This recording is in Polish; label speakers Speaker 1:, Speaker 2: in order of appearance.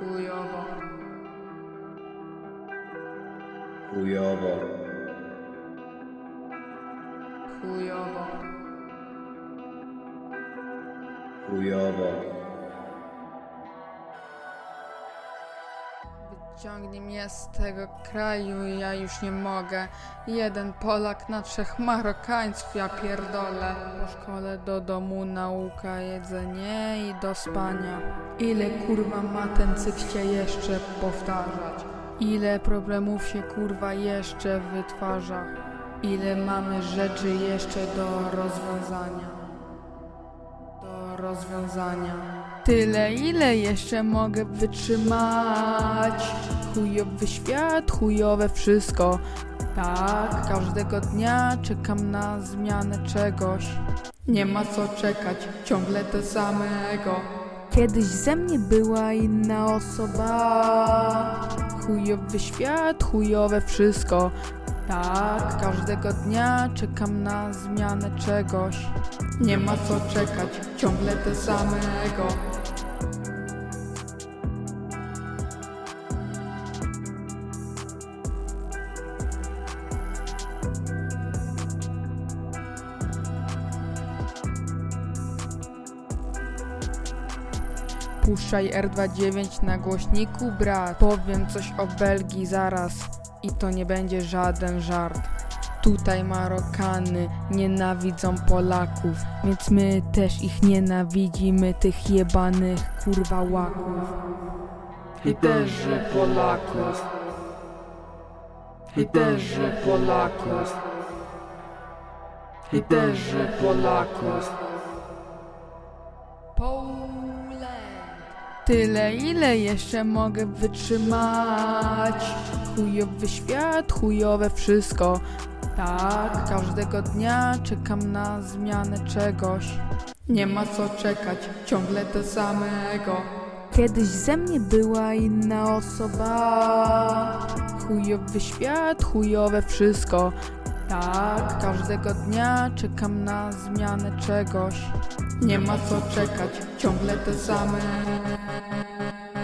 Speaker 1: گویابا.
Speaker 2: گویابا.
Speaker 1: گویابا.
Speaker 2: گویابا.
Speaker 1: Wyciągnij mnie z tego kraju, ja już nie mogę. Jeden Polak na trzech Marokańców, ja pierdolę. Po szkole do domu nauka, jedzenie i do spania. Ile kurwa ma ten cykście jeszcze powtarzać? Ile problemów się kurwa jeszcze wytwarza? Ile mamy rzeczy jeszcze do rozwiązania? do rozwiązania. Tyle, ile jeszcze mogę wytrzymać? Chujowy świat, chujowe wszystko. Tak, każdego dnia czekam na zmianę czegoś. Nie ma co czekać, ciągle to samego. Kiedyś ze mnie była inna osoba. Chujowy świat, chujowe wszystko. Tak, każdego dnia czekam na zmianę czegoś. Nie ma co czekać, ciągle to samego. Puszczaj R29 na głośniku, brat. Powiem coś o Belgii zaraz i to nie będzie żaden żart. Tutaj Marokany nienawidzą Polaków, więc my też ich nienawidzimy, tych jebanych kurwa łaków. Hiterzy Polaków. Hiterzy Polaków. Hiterzy Polaków. Poland. Tyle, ile jeszcze mogę wytrzymać? Chujowy świat, chujowe wszystko. Tak, każdego dnia czekam na zmianę czegoś. Nie ma co czekać, ciągle to samego. Kiedyś ze mnie była inna osoba. Chujowy świat, chujowe wszystko. Tak, każdego dnia czekam na zmianę czegoś. Nie ma co czekać, ciągle to same.